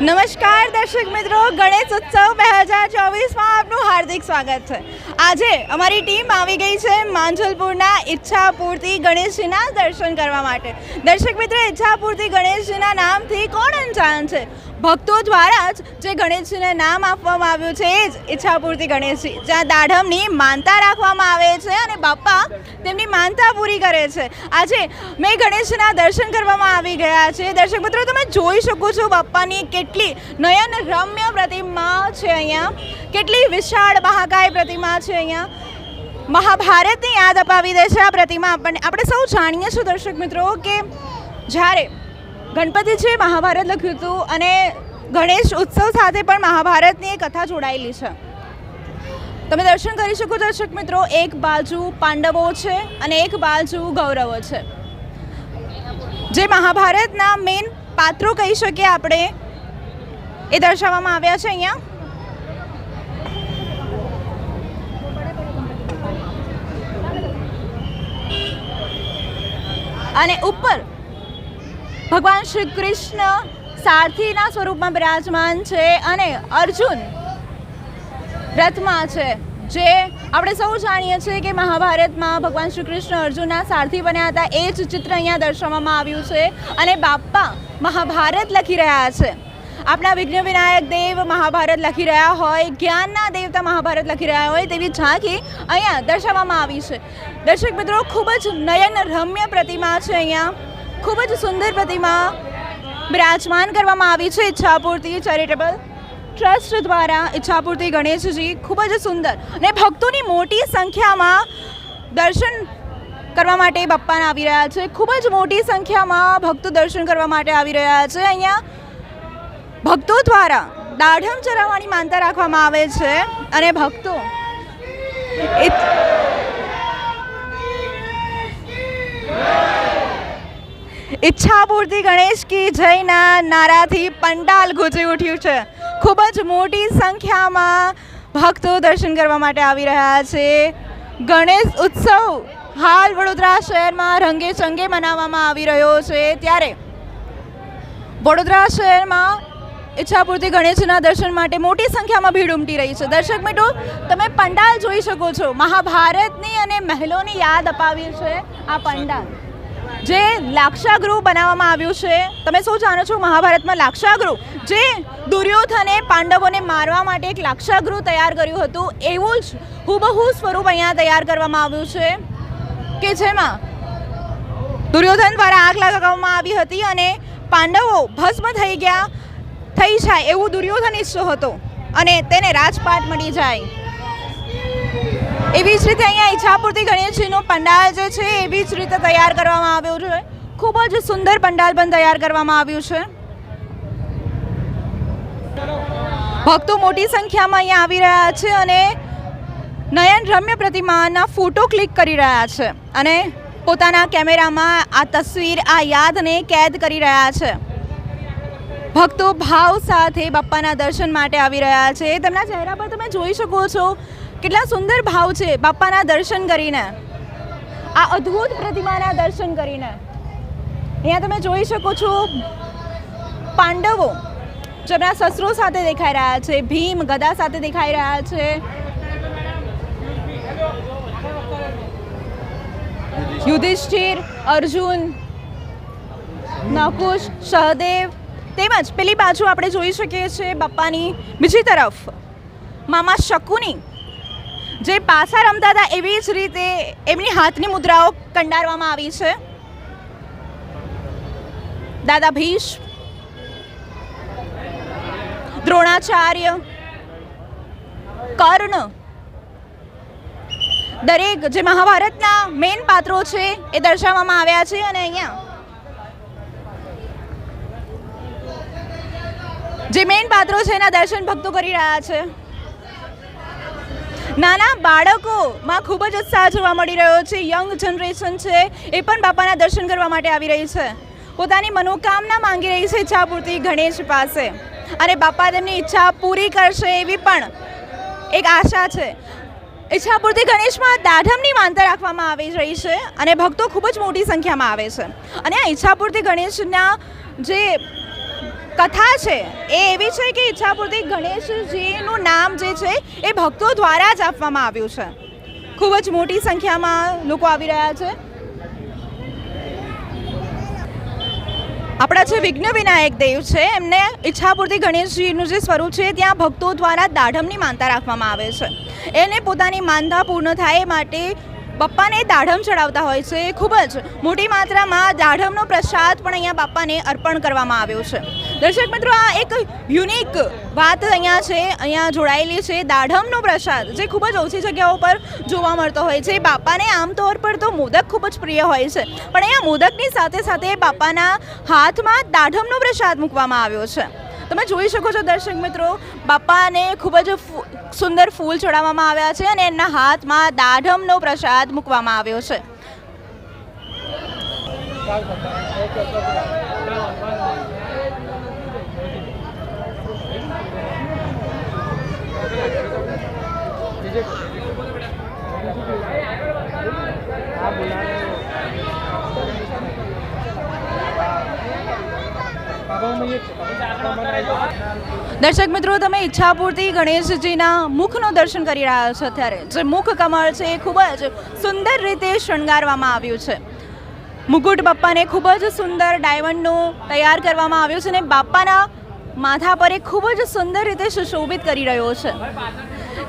નમસ્કાર દર્શક મિત્રો, ગણેશ ઉત્સવ બે હજાર ચોવીસમાં આપનું હાર્દિક સ્વાગત છે. આજે અમારી ટીમ આવી ગઈ છે માંજલપુરના ઈચ્છાપૂર્તિ ગણેશજીના દર્શન કરવા માટે. દર્શક મિત્રો, ઈચ્છાપૂર્તિ ગણેશજીના નામથી કોણ અંજાન છે? ભક્તો દ્વારા જ જે ગણેશજીને નામ આપવામાં આવ્યું છે, એ જ ઈચ્છાપૂર્તિ ગણેશજી. જ્યાં દાઢમની માનતા રાખવામાં આવે છે અને બાપા તેમની માનતા પૂરી કરે છે. આજે મેં ગણેશજીના દર્શન કરવામાં આવી ગયા છે. દર્શક મિત્રો, તમે જોઈ શકો છો બાપાની કેટલી નયન રમ્ય પ્રતિમા છે અહીંયા. કેટલી વિશાળ મહાકાય પ્રતિમા છે અહીંયા. મહાભારતની યાદ અપાવી દે છે આ પ્રતિમા આપણને. આપણે સૌ જાણીએ છીએ દર્શક મિત્રો, કે જ્યારે ગણપતિ છે, મહાભારત લખ્યું હતું અને ગણેશ ઉત્સવ સાથે પણ મહાભારતની કથા જોડાયેલી છે. તમે દર્શન કરી શકો દર્શક મિત્રો, એક બાજુ પાંડવો છે અને એક બાજુ કૌરવો છે. જે મહાભારતના મેઇન પાત્રો કહી શકીએ આપણે. એ દર્શાવવામાં આવ્યા છે અહીંયા. અને ઉપર ભગવાન શ્રી કૃષ્ણ સારથીના સ્વરૂપમાં બિરાજમાન છે અને અર્જુન રથમાં છે, જે આપણે સૌ જાણીએ છીએ કે મહાભારતમાં ભગવાન શ્રી કૃષ્ણ અર્જુનના સારથી બન્યા હતા. એ જ ચિત્ર અહીંયા દર્શાવવામાં આવ્યું છે અને બાપ્પા મહાભારત લખી રહ્યા છે. આપણા વિઘ્ન વિનાયક દેવ મહાભારત લખી રહ્યા હોય, જ્ઞાનના દેવતા મહાભારત લખી રહ્યા હોય તેવી ઝાંખી અહીંયા દર્શાવવામાં આવી છે. દર્શક મિત્રો, ખૂબ જ નયન રમ્ય પ્રતિમા છે અહીંયા. ખૂબ જ સુંદર પ્રતિમા બિરાજમાન કરવામાં આવી છે ઈચ્છાપૂર્તિ ચેરિટેબલ ટ્રસ્ટ દ્વારા ઈચ્છાપૂર્તિ ગણેશજી. ખૂબ જ સુંદર અને ભક્તોની મોટી સંખ્યામાં દર્શન કરવા માટે બપ્પાને આવી રહ્યા છે. ખૂબ જ મોટી સંખ્યામાં ભક્તો દર્શન કરવા માટે આવી રહ્યા છે. અહીંયા ભક્તો દ્વારા દાઢમ ચરાવવાની માનતા રાખવામાં આવે છે અને ભક્તો ઈચ્છાપૂર્તિ ગણેશ કી જયના નારાથી પંડાલ ગુજી ઉઠ્યું છે. ખૂબ જ મોટી સંખ્યામાં ભક્તો દર્શન કરવા માટે આવી રહ્યા છે. ગણેશ ઉત્સવ હાલ વડોદરા શહેરમાં રંગે ચંગે મનાવવામાં આવી રહ્યો છે. ત્યારે વડોદરા શહેરમાં ઈચ્છાપૂર્તિ ગણેશના દર્શન માટે મોટી સંખ્યામાં ભીડ ઉમટી રહી છે. દર્શક મિત્રો, તમે પંડાલ જોઈ શકો છો. મહાભારતની અને મહેલોની યાદ અપાવી છે આ પંડાલ. જે લાક્ષાગૃહ બનાવવામાં આવ્યું છે, તમે શું જાણો છો મહાભારતમાં લાક્ષાગૃહ? જે દુર્યોધને પાંડવોને મારવા માટે એક લાક્ષાગૃહ તૈયાર કર્યું હતું, એવું જ હુબહુ સ્વરૂપ અહીંયા તૈયાર કરવામાં આવ્યું છે. કે જેમાં દુર્યોધન દ્વારા આગ લગાવવામાં આવી હતી અને પાંડવો ભસ્મ થઈ ગયા, થઈ જાય એવું દુર્યોધન ઈચ્છતો હતો અને તેને રાજપાટ મળી જાય. એવી જ રીતે અહીંયા ઈચ્છાપૂર્તિ ગણેશજીનું પંડાલ જે છે એવી જ રીતે તૈયાર કરવામાં આવ્યો છે. ખૂબ જ સુંદર પંડાલ પણ તૈયાર કરવામાં આવ્યું છે. ભક્તો મોટી સંખ્યામાં અહીંયા આવી રહ્યા છે અને નયન રમ્ય પ્રતિમાના ફોટો ક્લિક કરી રહ્યા છે અને પોતાના કેમેરામાં આ તસવીર, આ યાદને કેદ કરી રહ્યા છે. ભક્તો ભાવ સાથે બાપ્પાના દર્શન માટે આવી રહ્યા છે. તેમના ચહેરા પર તમે જોઈ શકો છો કેટલા સુંદર ભાવ છે બાપાના દર્શન કરીને. આ અદ્ભુત પ્રતિમાના દર્શન કરીને. અહીંયા તમે જોઈ શકો છો પાંડવો, જેમના સસરો સાથે દેખાઈ રહ્યા છે, ભીમ, ગદા સાથે દેખાઈ રહ્યા છે. યુધિષ્ઠિર, અર્જુન નકુશ સહદેવ, તેમજ પેલી બાજુ આપણે જોઈ શકીએ છીએ બાપાની બીજી તરફ, મામા શકુની. જે પાસા રમતા હતા એવી જ રીતે એમની હાથની મુદ્રાઓ કંડારવામાં આવી છે. દાદા ભીષ, દ્રોણાચાર્ય, કર્ણ, દરેક જે મહાભારતના મેઇન પાત્રો છે એ દર્શાવવામાં આવ્યા છે અને અહીંયા જે મેઇન પાત્રો છે એના દર્શન ભક્તો કરી રહ્યા છે. નાના બાળકોમાં ખૂબ જ ઉત્સાહ જોવા મળી રહ્યો છે. યંગ જનરેશન છે, એ પણ બાપાના દર્શન કરવા માટે આવી રહી છે. પોતાની મનોકામના માંગી રહી છે ઈચ્છાપૂર્તિ ગણેશ પાસે. અને બાપા તેમની ઈચ્છા પૂરી કરશે એવી પણ એક આશા છે. ઈચ્છાપૂર્તિ ગણેશમાં દાઢમની માનતા રાખવામાં આવી રહી છે અને ભક્તો ખૂબ જ મોટી સંખ્યામાં આવે છે. અને આ ઈચ્છાપૂર્તિ ગણેશના જે કથા છે. એ એવી છે કે ઈચ્છાપૂર્તિ ગણેશજીનું નામ જે છે, એ ભક્તો દ્વારા જ આપવામાં આવ્યું છે. ખૂબ જ મોટી સંખ્યામાં લોકો આવી રહ્યા છે. આપણા જે વિઘ્ન વિનાયક દેવ છે, એમને ઈચ્છાપૂર્તિ ગણેશજીનું જે સ્વરૂપ છે, ત્યાં ભક્તો દ્વારા દાઢમની માનતા રાખવામાં આવે છે. એને પોતાની માનતા પૂર્ણ થાય એ માટે બપ્પાને દાઢમ ચડાવતા હોય છે. ખૂબ જ મોટી માત્રામાં દાઢમનો પ્રસાદ પણ અહીંયા બાપાને અર્પણ કરવામાં આવ્યો છે. દર્શક મિત્રો, આ એક યુનિક વાત અહીંયા છે. અહીંયા જોડાયેલી છે દાઢમનો પ્રસાદ, જે ખૂબ જ ઓછી જગ્યાઓ પર જોવા મળતો હોય છે. બાપાને આમ તોર પર તો મોદક ખૂબ જ પ્રિય હોય છે. પણ અહીંયા મોદકની સાથે સાથે બાપાના હાથમાં દાઢમનો પ્રસાદ મૂકવામાં આવ્યો છે. તમે જોઈ શકો છો દર્શક મિત્રો બાપાને ખૂબ જ સુંદર ફૂલ ચડાવવામાં આવ્યા છે અને એમના હાથમાં દાઢમનો પ્રસાદ મૂકવામાં આવ્યો છે. દર્શક મિત્રો, તમે ઈચ્છાપૂર્તિ ગણેશજીના મુખનું દર્શન કરી રહ્યા છો અત્યારે. જે મુખ કમળ છે એ ખૂબ જ સુંદર રીતે શણગારવામાં આવ્યું છે. મુકુટ બાપ્પાને ખૂબ જ સુંદર ડાયમંડનું તૈયાર કરવામાં આવ્યું છે અને બાપ્પાના માથા પર એ ખૂબ જ સુંદર રીતે સુશોભિત કરી રહ્યો છે.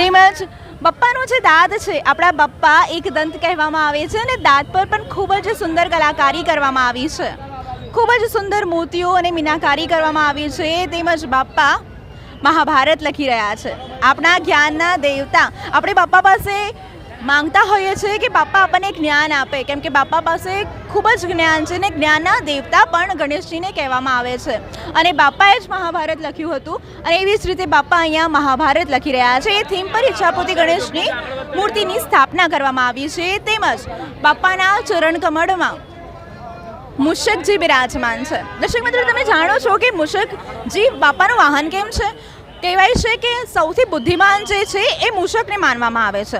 તેમજ બપ્પાનો જે દાંત છે, આપણા બપ્પા એક દંત કહેવામાં આવે છે અને દાંત પર પણ ખૂબ જ સુંદર કલાકારી કરવામાં આવી છે. ખૂબ જ સુંદર મૂર્તિઓ અને મીનાકારી કરવામાં આવી છે. તેમજ બાપ્પા મહાભારત લખી રહ્યા છે. આપણા જ્ઞાનના દેવતા આપણે બાપા પાસે માંગતા હોઈએ છીએ કે બાપા આપણને જ્ઞાન આપે. કેમ કે બાપા પાસે ખૂબ જ જ્ઞાન છે ને જ્ઞાનના દેવતા પણ ગણેશજીને કહેવામાં આવે છે. અને બાપાએ જ મહાભારત લખ્યું હતું અને એવી જ રીતે બાપા અહીંયા મહાભારત લખી રહ્યા છે. એ થીમ પર ઈચ્છાપૂર્તિ ગણેશની મૂર્તિની સ્થાપના કરવામાં આવી છે. તેમજ બાપાના ચરણ કમળમાં મુશકજી બિરાજમાન છે. દર્શક મિત્રો, તમે જાણો છો કે મુશકજી બાપાનું વાહન કેમ છે? કહેવાય છે કે સૌથી બુદ્ધિમાન જે છે, એ મૂષકને માનવામાં આવે છે.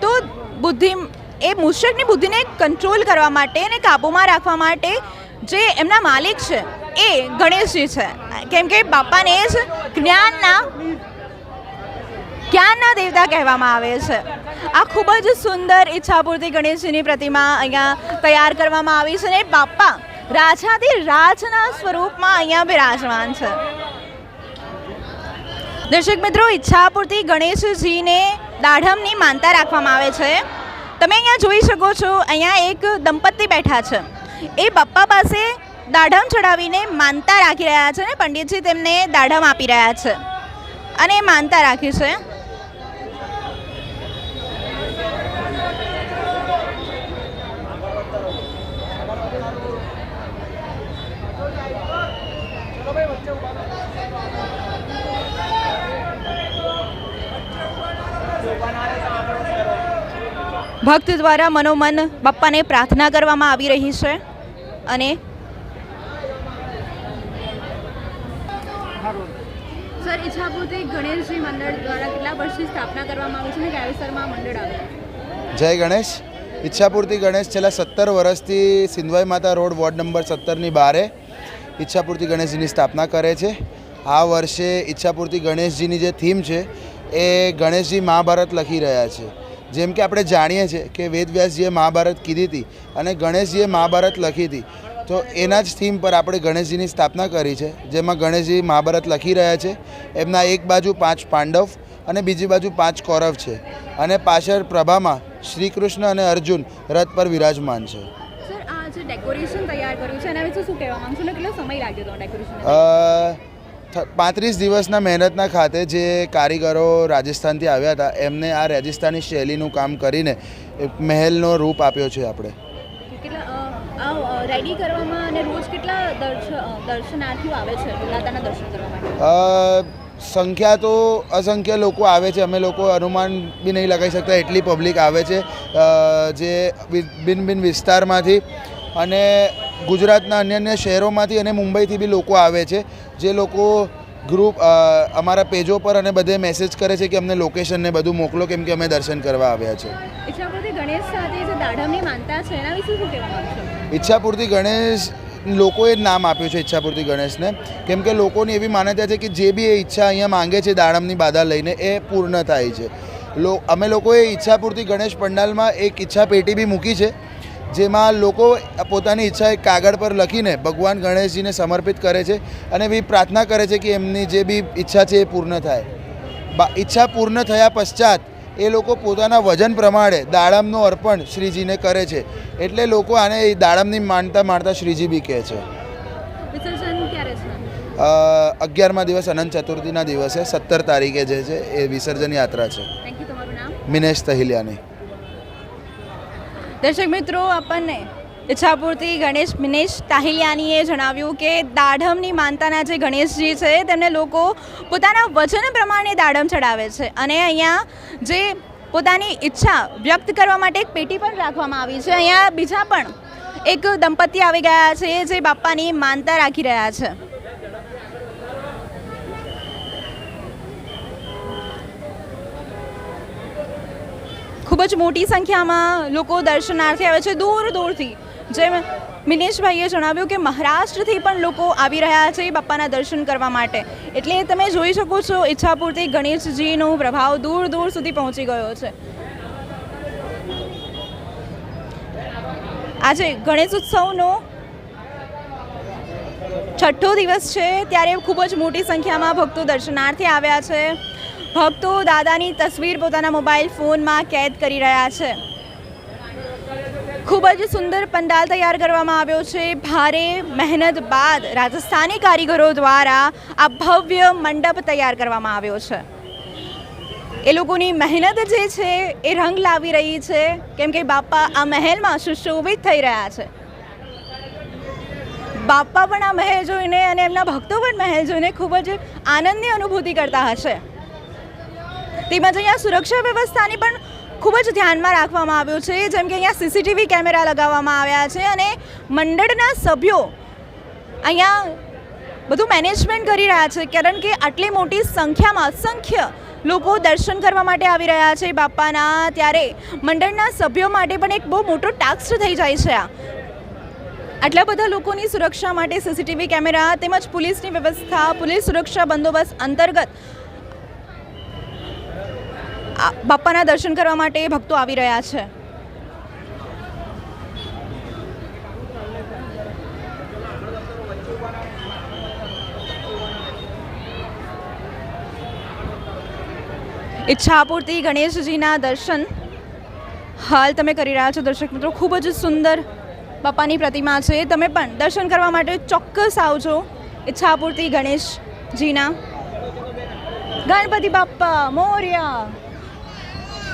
તો બુદ્ધિ, એ મૂષકની બુદ્ધિને કંટ્રોલ કરવા માટે અને કાબૂમાં રાખવા માટે જે એમના માલિક છે, એ ગણેશજી છે. કેમ કે બાપાને જ જ્ઞાનના જ્ઞાનના દેવતા કહેવામાં આવે છે. આ ખૂબ જ સુંદર ઈચ્છાપૂર્તિ ગણેશજીની પ્રતિમા અહીંયા તૈયાર કરવામાં આવી છે અને બાપા રાજાથી રાજના સ્વરૂપમાં અહીંયા બિરાજમાન છે. દર્શક મિત્રો, ઈચ્છાપૂર્તિ ગણેશજીને દાઢમની માનતા રાખવામાં આવે છે. તમે અહીંયા જોઈ શકો છો, અહીંયા એક દંપતી બેઠા છે. એ બાપા પાસે દાઢમ ચડાવીને માનતા રાખી રહ્યા છે અને પંડિતજી તેમને દાઢમ આપી રહ્યા છે અને માનતા રાખી છે. ભક્ત દ્વારા મનોમન બાપ્પાને પ્રાર્થના કરવામાં આવી રહી છે અને સર ઈચ્છાપૂર્તિ ગણેશજી મંડળ દ્વારા કેટલા વર્ષથી સ્થાપના કરવામાં આવી છે અને કયા મંડળ આવે જય ગણેશ. ઈચ્છાપૂર્તિ ગણેશ છેલ્લા સત્તર વર્ષથી સિંધવાઈ માતા રોડ વોર્ડ નંબર સત્તરની બારે ઈચ્છાપૂર્તિ ગણેશજીની સ્થાપના કરે છે. આ વર્ષે ઈચ્છાપૂર્તિ ગણેશજીની જે થીમ છે એ ગણેશજી મહાભારત લખી રહ્યા છે. જેમ કે આપણે જાણીએ છીએ કે વેદવ્યાસજીએ મહાભારત કીધી હતી અને ગણેશજીએ મહાભારત લખી હતી. તો એના જ થીમ પર આપણે ગણેશજીની સ્થાપના કરી છે જેમાં ગણેશજી મહાભારત લખી રહ્યા છે. એમના એક બાજુ પાંચ પાંડવ અને બીજી બાજુ પાંચ કૌરવ છે અને પાછળ પ્રભામાં શ્રી કૃષ્ણ અને અર્જુન રથ પર વિરાજમાન છે. સર આ જે ડેકોરેશન તૈયાર કર્યું છે એના વિશે શું કહેવા માંગશો કેટલો સમય લાગ્યો હતો ડેકોરેશન પાંત્રીસ દિવસના મહેનતના ખાતે જે કારીગરો રાજસ્થાનથી આવ્યા હતા એમને આ રાજસ્થાની શૈલીનું કામ કરીને મહેલનો રૂપ આપ્યો છે આપણે. કેટલા અ, આ રેડી કરવામાં અને રોજ કેટલા દર્શનાર્થીઓ આવે છે દર્શન કરવા માટે? સંખ્યા તો અસંખ્ય લોકો આવે છે. અમે લોકો અનુમાન બી નહીં લગાવી શકતા એટલી પબ્લિક આવે છે જે બિન ભિન્ન ભિન્ન વિસ્તારમાંથી. અને ગુજરાતના અન્ય અન્ય શહેરોમાંથી અને મુંબઈથી બી લોકો આવે છે. જે લોકો ગ્રુપ અમારા પેજો પર અને બધે મેસેજ કરે છે કે અમને લોકેશન ને બધું મોકલો કેમ કે અમે દર્શન કરવા આવ્યા છે. ઈચ્છાપૂર્તિ ગણેશ લોકોએ નામ આપ્યું છે ઈચ્છાપૂર્તિ ગણેશને. કેમ કે લોકોની એવી માન્યતા છે કે જે બી એ ઈચ્છા અહીંયા માંગે છે દાડમની બાધા લઈને એ પૂર્ણ થાય છે. લો અમે લોકોએ ઈચ્છાપૂર્તિ ગણેશ પંડાલમાં એક ઈચ્છા પેટી બી મૂકી છે. જેમાં લોકો પોતાની ઈચ્છા એક કાગળ પર લખીને ભગવાન ગણેશજીને સમર્પિત કરે છે અને એવી પ્રાર્થના કરે છે કે એમની જે બી ઈચ્છા છે એ પૂર્ણ થાય. ઈચ્છા પૂર્ણ થયા પશ્ચાત એ લોકો પોતાના વજન પ્રમાણે દાડમનું અર્પણ શ્રીજીને કરે છે. એટલે લોકો આને એ દાડમની માનતા માનતા શ્રીજી બી કહે છે. અગિયારમા દિવસ અનંત ચતુર્થીના દિવસે સત્તર તારીખે જે છે એ વિસર્જન યાત્રા છે. મિનેશ તહિલિયાની. દર્શક મિત્રો, આપણને ઈચ્છાપૂર્તિ ગણેશ મિનેશ તાહિલિયાનીએ જણાવ્યું કે દાઢમની માનતાના જે ગણેશજી છે, તેમને લોકો પોતાના વચન પ્રમાણે દાડમ ચડાવે છે અને અહીંયા જે પોતાની ઈચ્છા વ્યક્ત કરવા માટે એક પેટી પણ રાખવામાં આવી છે. અહીંયા બીજા પણ એક દંપતી આવી ગયા છે, જે બાપ્પાની માનતા રાખી રહ્યા છે. ખૂબ જ મોટી સંખ્યામાં લોકો દર્શનાર્થે આવે છે દૂર દૂરથી. જેમ મિનેશભાઈએ જણાવ્યું કે મહારાષ્ટ્રથી પણ લોકો આવી રહ્યા છે બાપાના દર્શન કરવા માટે. એટલે તમે જોઈ શકો છો ઈચ્છાપૂર્તિ ગણેશજીનો પ્રભાવ દૂર દૂર સુધી પહોંચી ગયો છે. આજે ગણેશ ઉત્સવનો છઠ્ઠો દિવસ છે, ત્યારે ખૂબ જ મોટી સંખ્યામાં ભક્તો દર્શનાર્થે આવ્યા છે. ભક્તો દાદાની તસવીર પોતાના મોબાઈલ ફોનમાં કેદ કરી રહ્યા છે. ખૂબ જ સુંદર પંડાલ તૈયાર કરવામાં આવ્યો છે. ભારે મહેનત બાદ રાજસ્થાની કારીગરો દ્વારા આ ભવ્ય મંડપ તૈયાર કરવામાં આવ્યો છે. એ લોકોની મહેનત જે છે એ રંગ લાવી રહી છે. કેમ કે બાપા આ મહેલમાં સુશોભિત થઈ રહ્યા છે. બાપા પણ આ મહેલ જોઈને અને એમના ભક્તો પણ મહેલ જોઈને ખૂબ જ આનંદની અનુભૂતિ કરતા હશે. તેમજ અહીંયા સુરક્ષા વ્યવસ્થાની પણ ખૂબ જ ધ્યાનમાં રાખવામાં આવ્યું છે. જેમ કે અહીંયા સીસીટીવી કેમેરા લગાવવામાં આવ્યા છે અને મંડળના સભ્યો અહીંયા બધું મેનેજમેન્ટ કરી રહ્યા છે, કારણ કે આટલી મોટી સંખ્યામાં અસંખ્ય લોકો દર્શન કરવા માટે આવી રહ્યા છે બાપાના. ત્યારે મંડળના સભ્યો માટે પણ એક બહુ મોટો ટાસ્ક થઈ જાય છે આ. આટલા બધા લોકોની સુરક્ષા માટે સીસીટીવી કેમેરા તેમજ પોલીસની વ્યવસ્થા, પોલીસ સુરક્ષા બંદોબસ્ત અંતર્ગત બાપાના દર્શન કરવા માટે ભક્તો આવી રહ્યા છે. ઈચ્છાપૂર્તિ ગણેશજીના દર્શન. હાલ તમે કરી રહ્યા છો દર્શક મિત્રો, ખૂબ જ સુંદર બાપાની પ્રતિમા છે. તમે પણ દર્શન કરવા માટે ચોક્કસ આવજો. ઈચ્છા ઈચ્છાપૂર્તિ ગણેશજીના. ગણપતિ બાપ્પા, મોર્યા.